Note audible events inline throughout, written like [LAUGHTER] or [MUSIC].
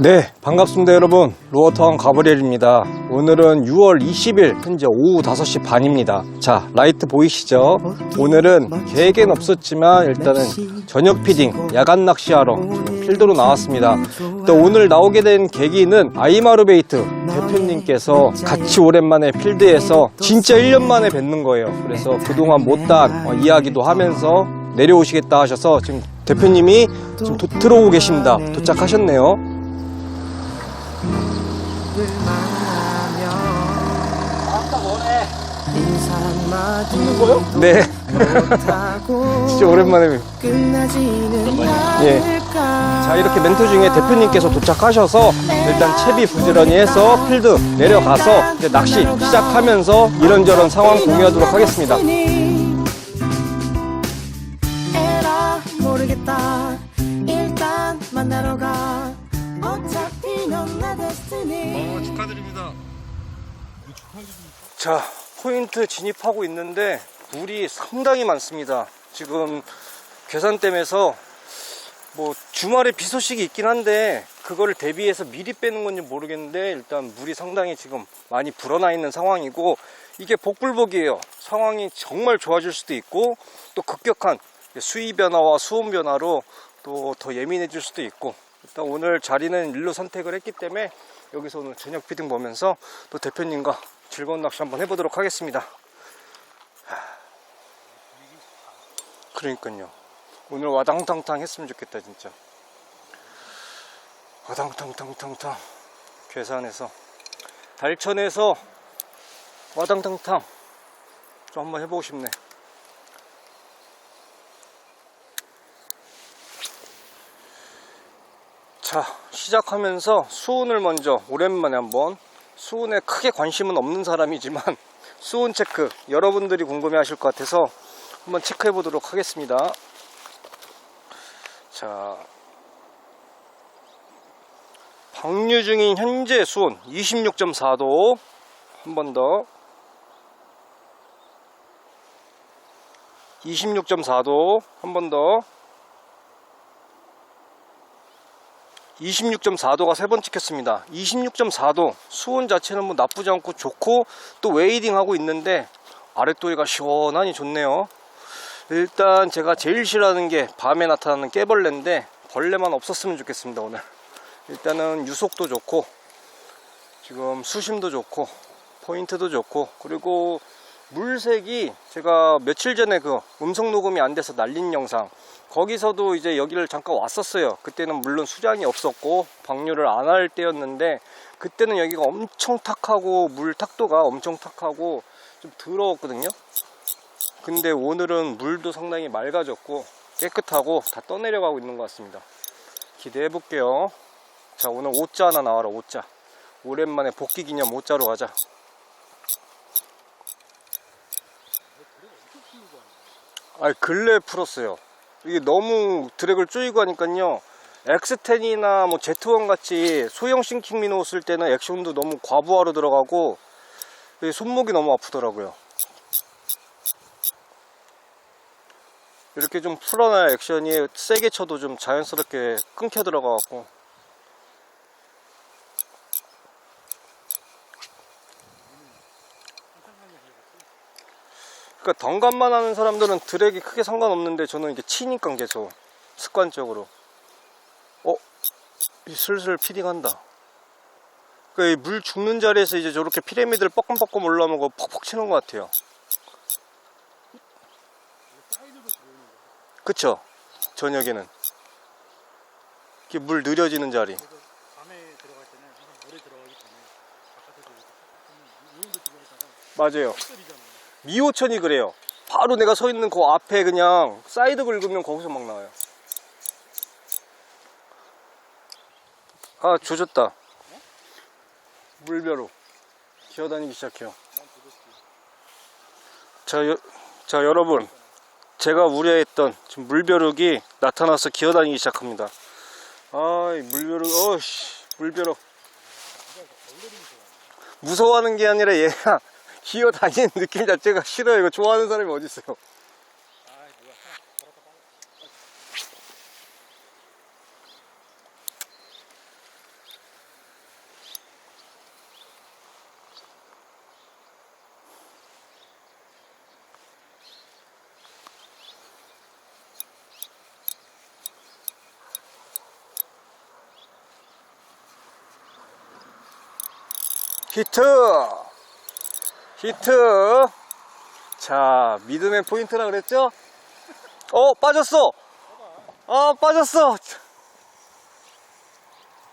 네, 반갑습니다, 여러분. 로어타운 가브리엘입니다. 오늘은 6월 20일, 현재 오후 5시 반입니다. 자, 라이트 보이시죠? 오늘은 계획엔 없었지만 일단은 저녁 피딩, 야간 낚시하러 지금 필드로 나왔습니다. 또 오늘 나오게 된 계기는 아이마르베이트 대표님께서 같이 오랜만에 필드에서 진짜 1년 만에 뵙는 거예요. 그래서 그동안 못다한 어, 이야기도 하면서 내려오시겠다 하셔서 지금 대표님이 지금 도- 들어오고 계십니다. 도착하셨네요. 네. [LAUGHS] 진짜 오랜만에. 예. 자, 이렇게 멘토 중에 대표님께서 도착하셔서 일단 채비 부지런히 해서 필드 내려가서 이제 낚시 시작하면서 이런저런 상황 공유하도록 하겠습니다. 에라 모르겠다 일단 만나러 가 어차피 넌나 데스티니 축하드립니다. 자, 포인트 진입하고 있는데 물이 상당히 많습니다. 지금 계산댐에서 뭐 주말에 비 소식이 있긴 한데 그거를 대비해서 미리 빼는 건지 모르겠는데 일단 물이 상당히 지금 많이 불어나 있는 상황이고 이게 복불복이에요. 상황이 정말 좋아질 수도 있고 또 급격한 수위 변화와 수온 변화로 또 더 예민해질 수도 있고 일단 오늘 자리는 일로 선택을 했기 때문에 여기서 오늘 저녁 피딩 보면서 또 대표님과 즐거운 낚시 한번 해보도록 하겠습니다. 하, 그러니까요. 오늘 와당탕탕 했으면 좋겠다 진짜. 와당탕탕탕탕 괴산에서 달천에서 와당탕탕 좀 한번 해보고 싶네. 자 시작하면서 수온을 먼저 오랜만에 한번 수온에 크게 관심은 없는 사람이지만 [LAUGHS] 수온 체크 여러분들이 궁금해 하실 것 같아서 한번 체크해 보도록 하겠습니다. 자 방류 중인 현재 수온 26.4도 한 번 더. 26.4도 한 번 더 26.4도가 세 번 찍혔습니다. 26.4도 수온 자체는 뭐 나쁘지 않고 좋고 또 웨이딩 하고 있는데 아랫도리가 시원하니 좋네요. 일단 제가 제일 싫어하는 게 밤에 나타나는 깨벌레인데 벌레만 없었으면 좋겠습니다 오늘. 일단은 유속도 좋고 지금 수심도 좋고 포인트도 좋고 그리고 물색이 제가 며칠 전에 그 음성 녹음이 안 돼서 날린 영상 거기서도 이제 여기를 잠깐 왔었어요. 그때는 물론 수량이 없었고 방류를 안 할 때였는데 그때는 여기가 엄청 탁하고 물 탁도가 엄청 탁하고 좀 더러웠거든요. 근데 오늘은 물도 상당히 맑아졌고 깨끗하고 다 떠내려가고 있는 것 같습니다. 기대해 볼게요. 자 오늘 오자 하나 나와라 오자. 오랜만에 복귀 기념 오자로 가자. 아 근래 풀었어요. 이게 너무 드랙을 쪼이고 하니까요. X10이나 뭐 Z1 같이 소형 싱킹미노 쓸 때는 액션도 너무 과부하로 들어가고 손목이 너무 아프더라고요. 이렇게 좀 풀어놔야 액션이 세게 쳐도 좀 자연스럽게 끊겨 들어가갖고 그러니까 덩감만 하는 사람들은 드랙이 크게 상관없는데 저는 이게 치니까 계속 습관적으로 어? 이 슬슬 피딩한다 그러니까 이물 죽는 자리에서 이제 저렇게 피라미드를 뻐끔뻐끔 올라오면 그거 퍽퍽 치는 것 같아요 그쵸? 저녁에는 이렇게 물 느려지는 자리 맞아요. 미호천이 그래요. 바로 내가 서 있는 그 앞에 그냥 사이드 긁으면 거기서 막 나와요. 아 조졌다. 물벼로. 기어다니기 시작해요. 자, 여, 자 여러분. 제가 우려했던 지금 물벼룩이 나타나서 기어다니기 시작합니다. 아이 물벼룩 어씨 물벼룩. 무서워하는 게 아니라 얘가 기어 다니는 느낌 자체가 싫어요. 이거 좋아하는 사람이 어디 있어요? 히트! 히트! 자, 믿음의 포인트라 그랬죠? 어, 빠졌어! 아, 빠졌어!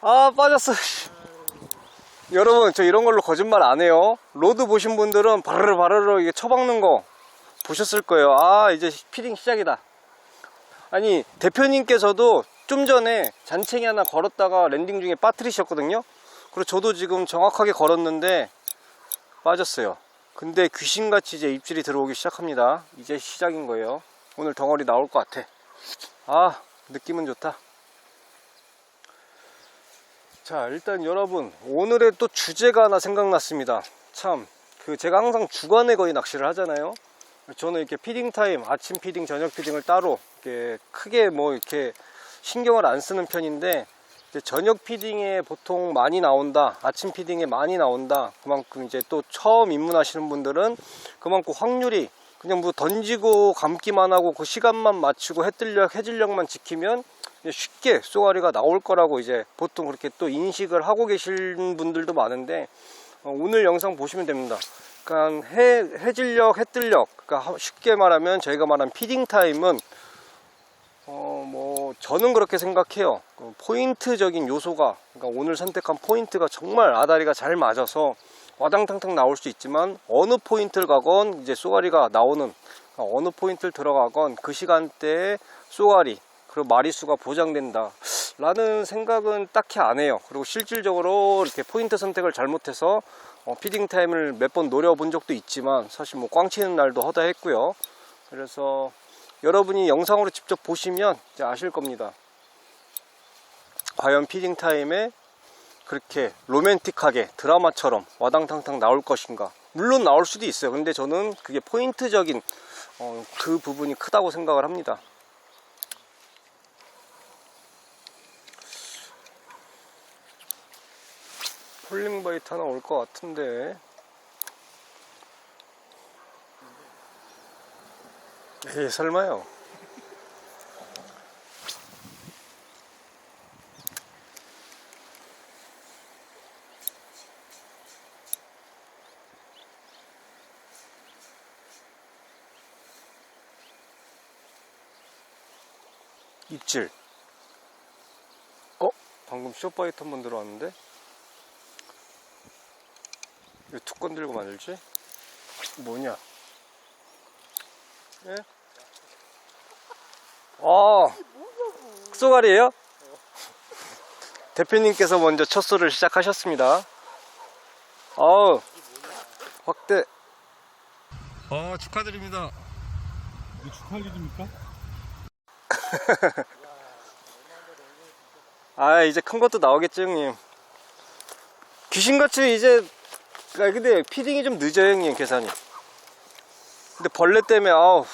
아, 빠졌어. [LAUGHS] 여러분, 저 이런 걸로 거짓말 안 해요. 로드 보신 분들은 바르르 바르르 이게 처박는 거 보셨을 거예요. 아, 이제 피딩 시작이다. 아니, 대표님께서도 좀 전에 잔챙이 하나 걸었다가 랜딩 중에 빠뜨리셨거든요. 그리고 저도 지금 정확하게 걸었는데 빠졌어요. 근데 귀신같이 이제 입질이 들어오기 시작합니다. 이제 시작인 거예요. 오늘 덩어리 나올 것 같아. 아, 느낌은 좋다. 자, 일단 여러분, 오늘의 또 주제가 하나 생각났습니다. 참, 그 제가 항상 주간에 거의 낚시를 하잖아요. 저는 이렇게 피딩 타임, 아침 피딩, 저녁 피딩을 따로 이렇게 크게 뭐 이렇게 신경을 안 쓰는 편인데 저녁 피딩에 보통 많이 나온다, 아침 피딩에 많이 나온다. 그만큼 이제 또 처음 입문하시는 분들은 그만큼 확률이 그냥 뭐 던지고 감기만 하고 그 시간만 맞추고 해뜰력, 해질력만 지키면 쉽게 쏘가리가 나올 거라고 이제 보통 그렇게 또 인식을 하고 계신 분들도 많은데 어, 오늘 영상 보시면 됩니다. 그러니까 해, 해질력, 해뜰력, 그러니까 쉽게 말하면 저희가 말한 피딩 타임은 어, 뭐, 저는 그렇게 생각해요. 그 포인트적인 요소가, 그러니까 오늘 선택한 포인트가 정말 아다리가 잘 맞아서 와당탕탕 나올 수 있지만, 어느 포인트를 가건 이제 쏘가리가 나오는, 그러니까 어느 포인트를 들어가건 그 시간대에 쏘가리, 그리고 마리수가 보장된다. 라는 생각은 딱히 안 해요. 그리고 실질적으로 이렇게 포인트 선택을 잘못해서 어, 피딩 타임을 몇 번 노려본 적도 있지만, 사실 뭐 꽝치는 날도 허다했고요. 그래서 여러분이 영상으로 직접 보시면 이제 아실 겁니다. 과연 피딩 타임에 그렇게 로맨틱하게 드라마처럼 와당탕탕 나올 것인가? 물론 나올 수도 있어요. 근데 저는 그게 포인트적인 어, 그 부분이 크다고 생각을 합니다. 폴링바이트 하나 올 것 같은데. 에이, 설마요. 입질. 어? 방금 쇼파이트 한번 들어왔는데? 왜 툭 건 들고 만들지? 뭐냐? 예? 아, 쏘가리에요? 대표님께서 먼저 첫 소를 시작하셨습니다. 아우, 확대. 아, 축하드립니다. 이게 축하할 일입니까? [LAUGHS] 아, 이제 큰 것도 나오겠죠, 형님. 귀신같이 이제, 아, 근데 피딩이 좀 늦어요, 형님, 계산이. 근데 벌레 때문에, 아우.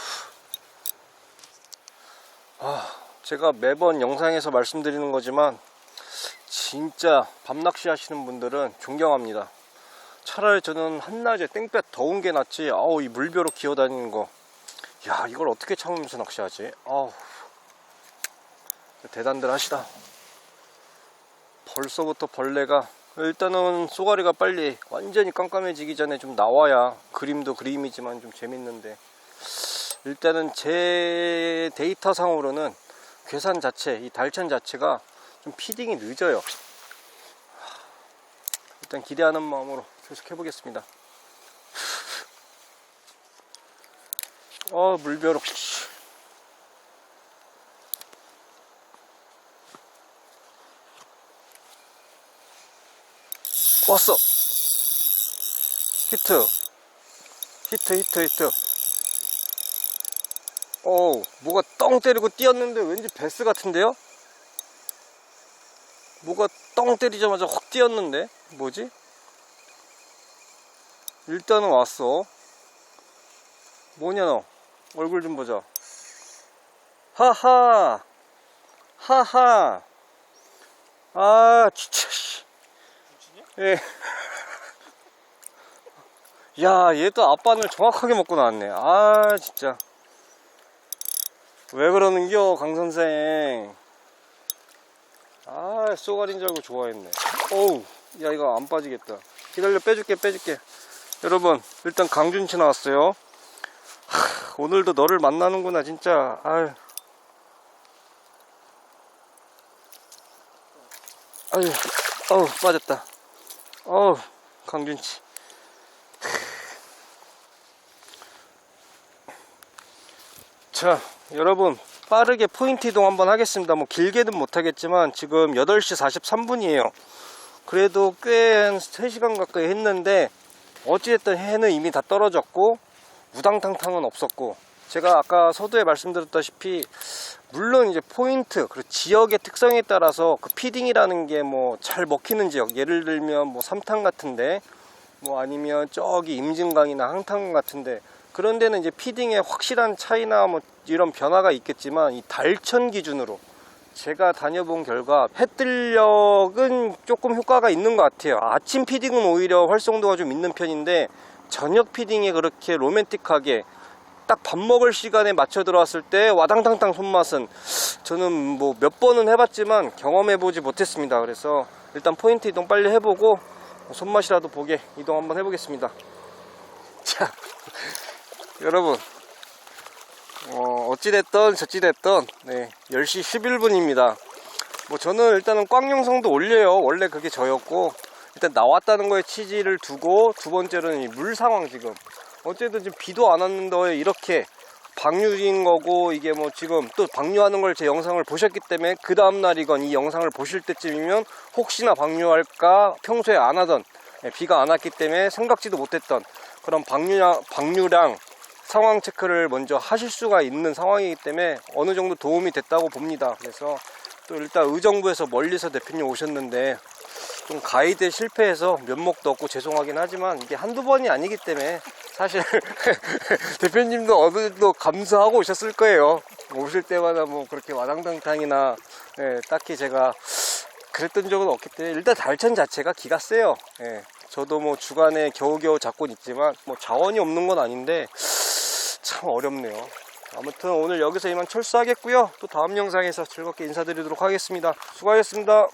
아, 제가 매번 영상에서 말씀드리는 거지만, 진짜 밤낚시 하시는 분들은 존경합니다. 차라리 저는 한낮에 땡볕 더운 게 낫지, 아우, 이 물벼로 기어다니는 거. 야, 이걸 어떻게 참으면서 낚시하지? 아우. 대단들 하시다. 벌써부터 벌레가 일단은 쏘가리가 빨리 완전히 깜깜해지기 전에 좀 나와야 그림도 그림이지만 좀 재밌는데. 일단은 제 데이터 상으로는 괴산 자체 이 달천 자체가 좀 피딩이 늦어요. 일단 기대하는 마음으로 계속 해보겠습니다. 어 물벼룩 왔어. 히트. 히트 히트 히트. 어우 뭐가 떵 때리고 뛰었는데 왠지 베스 같은데요? 뭐가 떵 때리자마자 확 뛰었는데? 뭐지? 일단은 왔어. 뭐냐 너? 얼굴 좀 보자. 하하! 하하! 아 진짜 씨. 예. 야, 얘또 앞바늘 정확하게 먹고 나왔네. 아, 진짜. 왜 그러는겨, 강선생. 아, 쏘가리인 줄 알고 좋아했네. 어우, 야, 이거 안 빠지겠다. 기다려 빼줄게 빼줄게 여러분 일단 강준치 나왔어요 하, 오늘도 너를 만나는구나 진짜 아유 아유 어우 빠졌다 어우 강준치. 자 여러분 빠르게 포인트 이동 한번 하겠습니다. 뭐 길게는 못하겠지만 지금 8시 43분이에요. 그래도 꽤 한 3시간 가까이 했는데 어찌됐든 해는 이미 다 떨어졌고 우당탕탕은 없었고 제가 아까 서두에 말씀드렸다시피 물론 이제 포인트 그리고 지역의 특성에 따라서 그 피딩이라는 게 뭐 잘 먹히는 지역 예를 들면 뭐 삼탕 같은데 뭐 아니면 저기 임진강이나 항탕 같은데 그런 데는 이제 피딩에 확실한 차이나 뭐 이런 변화가 있겠지만 이 달천 기준으로 제가 다녀본 결과 해뜰력은 조금 효과가 있는 것 같아요. 아침 피딩은 오히려 활성도가 좀 있는 편인데 저녁 피딩에 그렇게 로맨틱하게 딱 밥 먹을 시간에 맞춰 들어왔을 때 와당탕탕 손맛은 저는 뭐 몇 번은 해봤지만 경험해 보지 못했습니다. 그래서 일단 포인트 이동 빨리 해보고 손맛이라도 보게 이동 한번 해보겠습니다. [LAUGHS] 자 여러분. 어, 어찌됐든 저찌됐든 네, 10시 11분입니다. 뭐 저는 일단은 꽝 영상도 올려요. 원래 그게 저였고 일단 나왔다는 거에 취지를 두고 두 번째로는 이 물 상황 지금 어쨌든 지금 비도 안 왔는데 이렇게 방류인 거고 이게 뭐 지금 또 방류하는 걸 제 영상을 보셨기 때문에 그 다음날이건 이 영상을 보실 때쯤이면 혹시나 방류할까 평소에 안 하던 예, 비가 안 왔기 때문에 생각지도 못했던 그런 방류량, 방류량 상황 체크를 먼저 하실 수가 있는 상황이기 때문에 어느 정도 도움이 됐다고 봅니다. 그래서 또 일단 의정부에서 멀리서 대표님 오셨는데 좀 가이드에 실패해서 면목도 없고 죄송하긴 하지만 이게 한두 번이 아니기 때문에 사실 [LAUGHS] 대표님도 어느 정도 감수하고 오셨을 거예요. 오실 때마다 뭐 그렇게 와당탕탕이나 예, 딱히 제가 그랬던 적은 없기 때문에 일단 달천 자체가 기가 세요. 예, 저도 뭐 주간에 겨우겨우 잡곤 있지만 뭐 자원이 없는 건 아닌데 참 어렵네요. 아무튼 오늘 여기서 이만 철수하겠고요. 또 다음 영상에서 즐겁게 인사드리도록 하겠습니다. 수고하셨습니다.